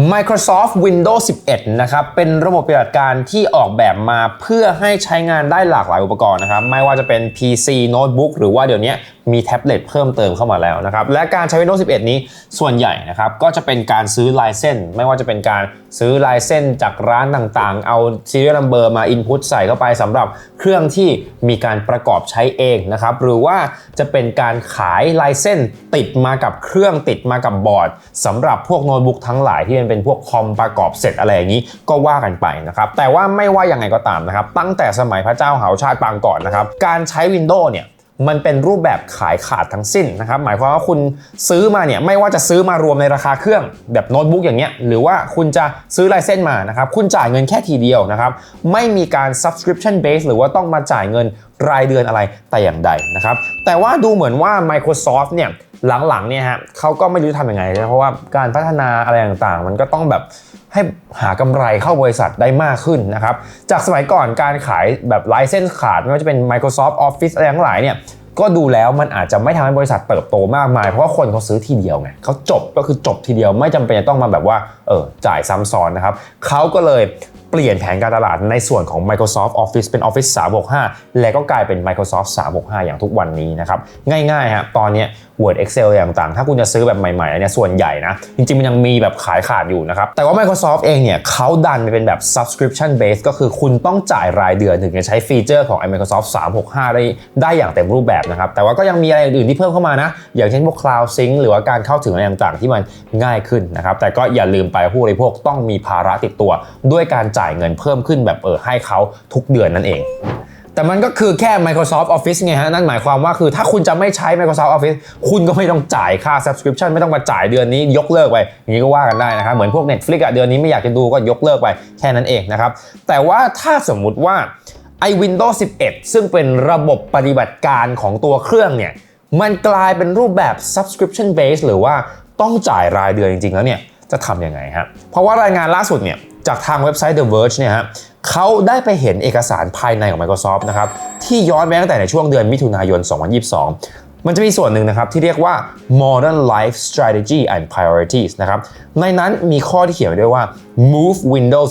Microsoft Windows 11 นะครับ เป็นระบบปฏิบัติการที่ออกแบบมาเพื่อให้ใช้งานได้หลากหลายอุปกรณ์นะครับ ไม่ว่าจะเป็น PC โน้ตบุ๊กหรือว่าเดี๋ยวนี้มีแท็บเล็ตเพิ่มเติมเข้ามาแล้วนะครับ และการใช้ Windows 11 นี้ส่วนใหญ่นะครับ ก็จะเป็นการซื้อลายเส้น ไม่ว่าจะเป็นการซื้อลายเส้นจากร้านต่างๆ เอา serial number มา input ใส่เข้าไปสำหรับเครื่องที่มีการประกอบใช้เองนะครับ หรือว่าจะเป็นการขายลายเส้นติดมากับเครื่องติดมากับบอร์ดสำหรับพวกโน้ตบุ๊กทั้งหลายที่เป็นพวกคอมประกอบเสร็จอะไรอย่างนี้ก็ว่ากันไปนะครับแต่ว่าไม่ว่ายังไงก็ตามนะครับ ตั้งแต่สมัยพระเจ้าเหาชาติปางก่อนนะครับ การใช้ Windows เนี่ยมันเป็นรูปแบบขายขาดทั้งสิ้นนะครับ หมายความว่าคุณซื้อมาเนี่ยไม่ว่าจะซื้อมารวมในราคาเครื่องแบบโน้ตบุ๊กอย่างเงี้ยหรือว่าคุณจะซื้อลายเส้นมานะครับ คุณจ่ายเงินแค่ทีเดียวนะครับ ไม่มีการ subscription base หรือว่าต้องมาจ่ายเงินรายเดือนอะไรแต่อย่างใดนะครับ แต่ว่าดูเหมือนว่า Microsoft เนี่ย หลังๆเนี่ยฮะเขาก็ไม่รู้ทำยังไงนะเพราะว่าการพัฒนาอะไรต่างๆ มันก็ต้องแบบให้หากำไรเข้าบริษัทได้มากขึ้นนะครับ จากสมัยก่อนการขายแบบไลเซนส์ขาดไม่ว่าจะเป็น Microsoft Office อะไรทั้งหลายเนี่ยก็ดูแล้วมันอาจจะไม่ทำให้บริษัทเติบโตมากมาย เพราะว่าคนเขาซื้อทีเดียวไงเขาจบก็คือจบทีเดียวไม่จำเป็นจะต้องมาแบบว่าเออจ่ายซ้ำซ้อนนะครับเขาก็เลย เปลี่ยนแผนการตลาดในส่วนของ Microsoft Office เป็น Office 365 และก็กลายเป็น Microsoft 365 อย่างทุกวันนี้นะครับ ง่ายๆฮะตอนเนี้ย Word Excel อะไรต่างๆ ถ้าคุณจะซื้อแบบใหม่ๆเนี่ยส่วนใหญ่นะ จริงๆ มันยังมีแบบขายขาดอยู่นะครับ แต่ว่า Microsoft เองเนี่ยเขาดันไปเป็นแบบ subscription base ก็คือคุณต้องจ่ายรายเดือนถึงจะใช้ฟีเจอร์ของ Microsoft 365 ได้ได้อย่างเต็มรูปแบบนะครับ แต่ว่าก็ยังมีอะไรอื่นที่เพิ่มเข้ามานะ อย่างเช่นพวก Cloud Sync หรือว่าการเข้าถึงอะไรต่างๆ ที่มันง่ายขึ้นนะครับแต่ก็อย่าลืมไปผู้บริโภคต้องมีภาระติดตัวด้วยการจ่าย่ายเงินเพิ่มขึ้นแบบเออให้เขาทุกเดือนนั่นเอง แต่มันก็คือแค่ Microsoft Office ไงฮะ นั่นหมายความว่าคือถ้าคุณจะไม่ใช้ Microsoft Office คุณก็ไม่ต้องจ่ายค่า subscription ไม่ต้องมาจ่ายเดือนนี้ยกเลิกไป อย่างนี้ก็ว่ากันได้นะครับ เหมือนพวก Netflix อะเดือนนี้ไม่อยากจะดูก็ยกเลิกไปแค่นั้นเองนะครับ แต่ว่าถ้าสมมุติว่าไอ้ Windows 11 ซึ่งเป็นระบบปฏิบัติการของตัวเครื่องเนี่ย มันกลายเป็นรูปแบบ subscription base หรือว่าต้องจ่ายรายเดือนจริงๆแล้วเนี่ย จะทำยังไงฮะเพราะว่ารายงานล่าสุดเนี่ย จากทางเว็บไซต์ The Verge เนี่ยฮะเขาได้ไปเห็นเอกสารภายในของ Microsoft นะครับที่ย้อนไปตั้งแต่ในช่วงเดือนมิถุนายน 2022มันจะมีส่วนหนึ่งนะครับที่เรียกว่า Modern Life Strategy and Priorities นะครับ ในนั้นมีข้อที่เขียนไว้ด้วยว่า Move Windows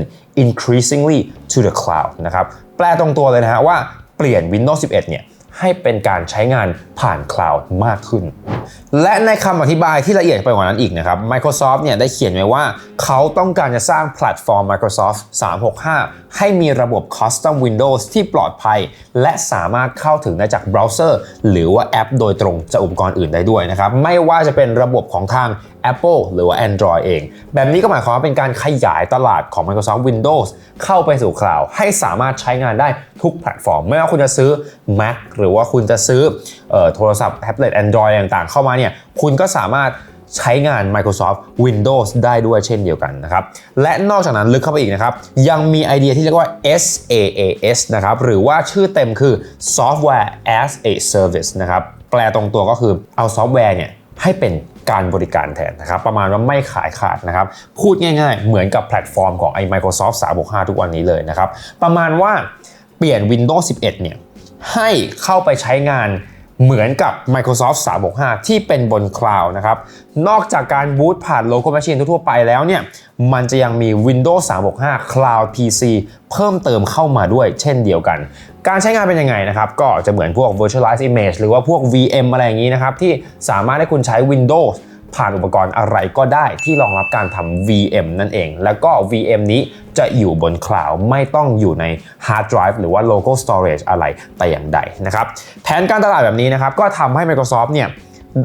11 increasingly to the cloud นะครับ แปลตรงตัวเลยนะฮะว่าเปลี่ยน Windows 11 เนี่ย ให้เป็นการใช้งานผ่านคลาวด์มากขึ้น และในคำอธิบายที่ละเอียดไปกว่านั้นอีกนะครับ Microsoft เนี่ยได้เขียนไว้ว่าเขาต้องการจะสร้างแพลตฟอร์ม Microsoft 365 ให้มีระบบ Custom Windows ที่ปลอดภัย และสามารถเข้าถึงได้จากเบราว์เซอร์หรือว่าแอปโดยตรงจากอุปกรณ์อื่นได้ด้วยนะครับ ไม่ว่าจะเป็นระบบของทาง Apple หรือว่า Android เอง แบบนี้ก็หมายความว่าเป็นการขยายตลาดของ Microsoft Windows เข้าไปสู่คลาวด์ให้สามารถใช้งานได้ทุกแพลตฟอร์ม ไม่ว่าคุณจะซื้อ Mac หรือว่าคุณจะซื้อออโทรศัพท์แท็บเล็ต Android ต่างๆ เข้ามาเนี่ยคุณก็สามารถใช้งาน Microsoft Windows ได้ด้วยเช่นเดียวกันนะครับ และนอกจากนั้นลึกเข้าไปอีกนะครับ ยังมีไอเดียที่เรียกว่า SaaS นะครับ หรือว่าชื่อเต็มคือ Software as a Service นะครับ แปลตรงตัวก็คือเอาซอฟต์แวร์เนี่ยให้เป็น การบริการแทนนะครับประมาณว่าไม่ขายขาดนะครับพูดง่ายๆ เหมือนกับแพลตฟอร์มของไอ้ Microsoft 365 ทุกวันนี้เลยนะครับประมาณว่าเปลี่ยน Windows 11 เนี่ยให้เข้าไปใช้งาน เหมือนกับ Microsoft 365 ที่เป็นบนคลาวด์นะครับ นอกจากการบูตผ่าน local machine ทั่วไปแล้วเนี่ย มันจะยังมี Windows 365 Cloud PC เพิ่มเติมเข้ามาด้วยเช่นเดียวกัน การใช้งานเป็นยังไงนะครับ ก็จะเหมือนพวก virtualized image หรือว่าพวก VM อะไรอย่างนี้นะครับ ที่สามารถให้คุณใช้ Windows ผ่านอุปกรณ์อะไรก็ได้ที่รองรับการทำ VM นั่นเอง แล้วก็ VM นี้จะอยู่บนคลาวด์ไม่ต้องอยู่ในฮาร์ดไดรฟ์หรือว่า local storage อะไรแต่อย่างใดนะครับ แผนการตลาดแบบนี้นะครับ ก็ทำให้ Microsoft เนี่ย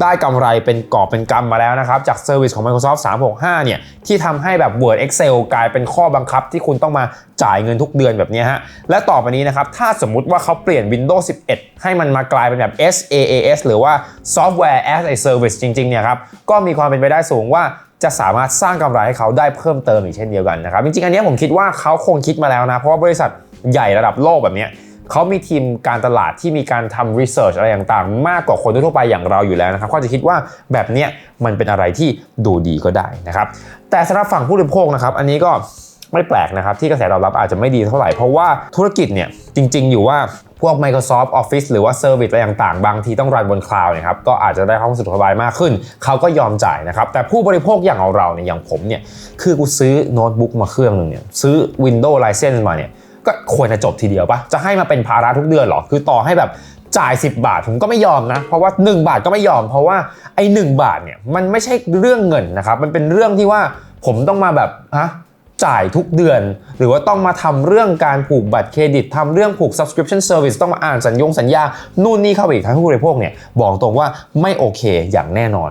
ได้กำไรเป็นกอบเป็นกำมาแล้วนะครับจากเซอร์วิสของ Microsoft 365 เนี่ยที่ทำให้แบบ Word Excel กลายเป็นข้อบังคับที่คุณต้องมาจ่ายเงินทุกเดือนแบบนี้ฮะและต่อไปนี้นะครับถ้าสมมุติว่าเขาเปลี่ยน Windows 11 ให้มันมากลายเป็นแบบ SaaS หรือว่า Software as a Service จริงๆเนี่ยครับก็มีความเป็นไปได้สูงว่าจะสามารถสร้างกำไรให้เขาได้เพิ่มเติมอีกเช่นเดียวกันนะครับจริงๆอันนี้ผมคิดว่าเขาคงคิดมาแล้วนะเพราะว่าบริษัทใหญ่ระดับโลกแบบเนี้ย เขามีทีมการตลาดที่มีการทำรีเสิร์ชอะไรต่างๆ มากกว่าคนทั่วไปอย่างเราอยู่แล้วนะครับเขาจะคิดว่าแบบเนี้ยมันเป็นอะไรที่ดูดีก็ได้นะครับ แต่สำหรับฝั่งผู้บริโภคนะครับ อันนี้ก็ไม่แปลกนะครับ ที่กระแสตอบรับอาจจะไม่ดีเท่าไหร่ เพราะว่าธุรกิจเนี่ยจริง ๆ อยู่ว่าพวก Microsoft Office หรือว่า Service อะไรต่างๆ บางทีต้องรันบนคลาวด์นะครับ ก็อาจจะได้ความสะดสบายมากขึ้น เขาก็ยอมจ่ายนะครับ แต่ผู้บริโภคอย่างเราเนี่ยอย่างผมเนี่ย คือกูซื้อโน้ตบุ๊กมาเครื่องหนึ่งเนี่ย ซื้อ Windows License มาเนี่ย ก็ควรจะจบทีเดียวปะจะให้มาเป็นภาระทุกเดือนหรอ คือต่อให้แบบจ่าย 10 บาทผมก็ไม่ยอมนะ เพราะว่า 1 บาทก็ไม่ยอม เพราะว่าไอ้1บาทเนี่ยมันไม่ใช่เรื่องเงินนะครับ มันเป็นเรื่องที่ว่าผมต้องมาแบบฮะจ่ายทุกเดือน หรือว่าต้องมาทำเรื่องการผูกบัตรเครดิตทำเรื่องผูก subscription service ต้องมาอ่านสัญญงสัญญา นู่นนี่เข้าไปอีกทั้งผู้บริโภคเนี่ยบอกตรงว่าไม่โอเคอย่างแน่นอน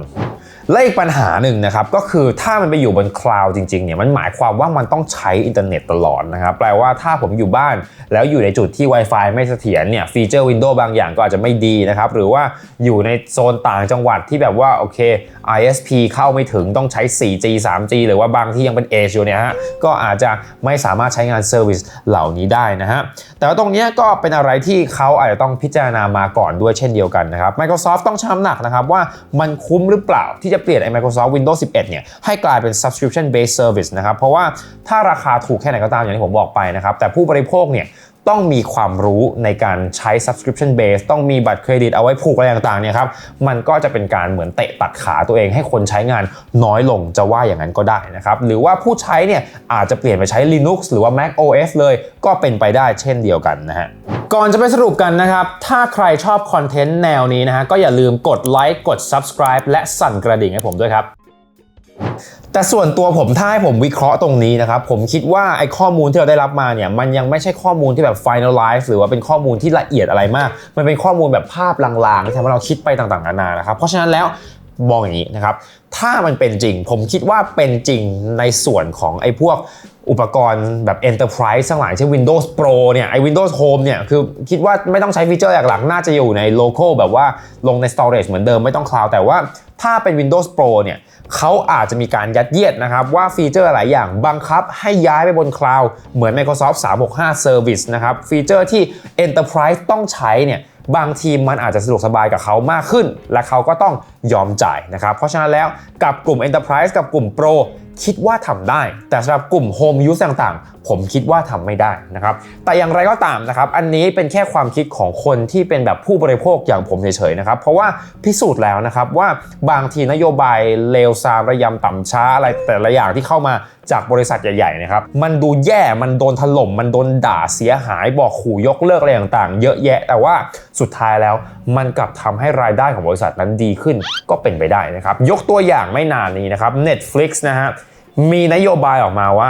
และอีกปัญหาหนึ่งนะครับก็คือถ้ามันไปอยู่บนคลาวด์จริงๆเนี่ยมันหมายความว่ามันต้องใช้อินเทอร์เน็ตตลอดนะครับแปลว่าถ้าผมอยู่บ้านแล้วอยู่ในจุดที่ Wi-Fi ไม่เสถียรเนี่ยฟีเจอร์ Windows บางอย่างก็อาจจะไม่ดีนะครับหรือว่าอยู่ในโซนต่างจังหวัดที่แบบว่าโอเค ISP เข้าไม่ถึงต้องใช้ 4G 3G หรือว่าบางที่ยังเป็น Edge อยู่เนี่ยฮะก็อาจจะไม่สามารถใช้งานเซอร์วิสเหล่านี้ได้นะฮะแต่ว่าตรงนี้ก็เป็นอะไรที่เขาอาจจะต้องพิจารณามาก่อนด้วยเช่นเดียวกันนะครับ Microsoft ต้องชั่งน้ำหนักนะครับว่ามันคุ้มหรือเปล่าที่จะเปลี่ยนไอ้ Microsoft Windows 11 เนี่ยให้กลายเป็น subscription based service นะครับ เพราะว่าถ้าราคาถูกแค่ไหนก็ตามอย่างที่ผมบอกไปนะครับ แต่ผู้บริโภคเนี่ย ต้องมีความรู้ในการใช้ subscription base ต้องมีบัตรเครดิตเอาไว้ผูกอะไรต่างๆเนี่ยครับมันก็จะเป็นการเหมือนเตะตัดขาตัวเองให้คนใช้งานน้อยลงจะว่าอย่างนั้นก็ได้นะครับหรือว่าผู้ใช้เนี่ยอาจจะเปลี่ยนไปใช้ Linux หรือว่า Mac OS เลยก็เป็นไปได้เช่นเดียวกันนะฮะก่อนจะไปสรุปกันนะครับ ถ้าใครชอบคอนเทนต์แนวนี้นะฮะก็อย่าลืมกดไลค์กด subscribe และสั่นกระดิ่งให้ผมด้วยครับ แต่ส่วนตัวผมถ้าให้ผมวิเคราะห์ตรงนี้นะครับ ผมคิดว่าไอ้ข้อมูลที่เราได้รับมาเนี่ยมันยังไม่ใช่ข้อมูลที่แบบ finalize หรือว่าเป็นข้อมูลที่ละเอียดอะไรมาก มันเป็นข้อมูลแบบภาพลางๆที่ทำให้เราคิดไปต่างๆนานานะครับเพราะฉะนั้นแล้ว มองอย่างนี้นะครับ ถ้ามันเป็นจริง ผมคิดว่าเป็นจริงในส่วนของไอ้พวกอุปกรณ์แบบ Enterprise ทั้งหลายเช่น Windows Pro เนี่ยไอ้ Windows Home เนี่ยคือคิดว่าไม่ต้องใช้ฟีเจอร์หลักๆน่าจะอยู่ใน local แบบว่าลงใน storage เหมือนเดิมไม่ต้อง cloud แต่ว่าถ้าเป็น Windows Pro เนี่ยเขาอาจจะมีการยัดเยียดนะครับ ว่าฟีเจอร์หลายอย่างบังคับให้ย้ายไปบนคลาวเหมือน Microsoft 365 Service นะครับฟีเจอร์ที่ Enterprise ต้องใช้เนี่ย บางทีมมันอาจจะสะดวกสบายกับเขามากขึ้น และเขาก็ต้องยอมจ่ายนะครับ เพราะฉะนั้นแล้วกับกลุ่ม Enterprise กับกลุ่ม Pro คิดว่าทำได้ แต่สำหรับกลุ่ม Home Use ต่างๆ ผมคิดว่าทำไม่ได้นะครับ แต่อย่างไรก็ตามนะครับ อันนี้เป็นแค่ความคิดของคนที่เป็นแบบผู้บริโภคอย่างผมเฉยๆนะครับ เพราะว่าพิสูจน์แล้วนะครับว่าบางทีนโยบายเลวซามระยำต่ำช้าอะไรแต่ละอย่างที่เข้ามา จากบริษัทใหญ่ๆนะครับมันดูแย่มันโดนถล่มมันโดนด่าเสียหายบอกขู่ยกเลิกอะไรต่างๆ เยอะแยะ แต่ว่าสุดท้ายแล้วมันกลับทำให้รายได้ของบริษัทนั้นดีขึ้นก็เป็นไปได้นะครับยกตัวอย่างไม่นานนี้นะครับ Netflix นะฮะมีนโยบายออกมาว่า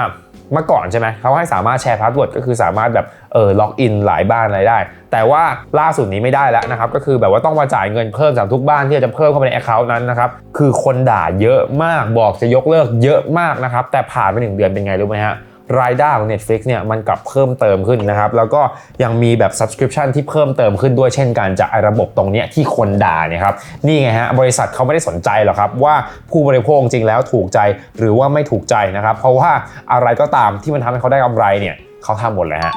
เมื่อก่อนใช่ไหมเขาให้สามารถแชร์พาสเวิร์ดก็คือสามารถแบบเออล็อกอินหลายบ้านอะไรได้ แต่ว่าล่าสุดนี้ไม่ได้แล้วนะครับก็คือแบบว่าต้องมาจ่ายเงินเพิ่มจากทุกบ้านที่จะเพิ่มเข้าไปในแอคเคาท์นั้นนะครับคือคนด่าเยอะมากบอกจะยกเลิกเยอะมากนะครับแต่ผ่านไปหนึ่งเดือนเป็นไงรู้ไหมฮะ รายได้ของ Netflix เนี่ยมันกลับเพิ่มเติมขึ้นนะครับ แล้วก็ยังมีแบบ subscription ที่เพิ่มเติมขึ้นด้วยเช่นกันจากไอ้ระบบตรงนี้ที่คนด่าเนี่ยครับนี่ไงฮะบริษัทเขาไม่ได้สนใจหรอกครับ ว่าผู้บริโภคจริงแล้วถูกใจหรือว่าไม่ถูกใจนะครับ เพราะว่าอะไรก็ตามที่มันทำให้เขาได้กำไรเนี่ยเขาทำหมดเลยฮะ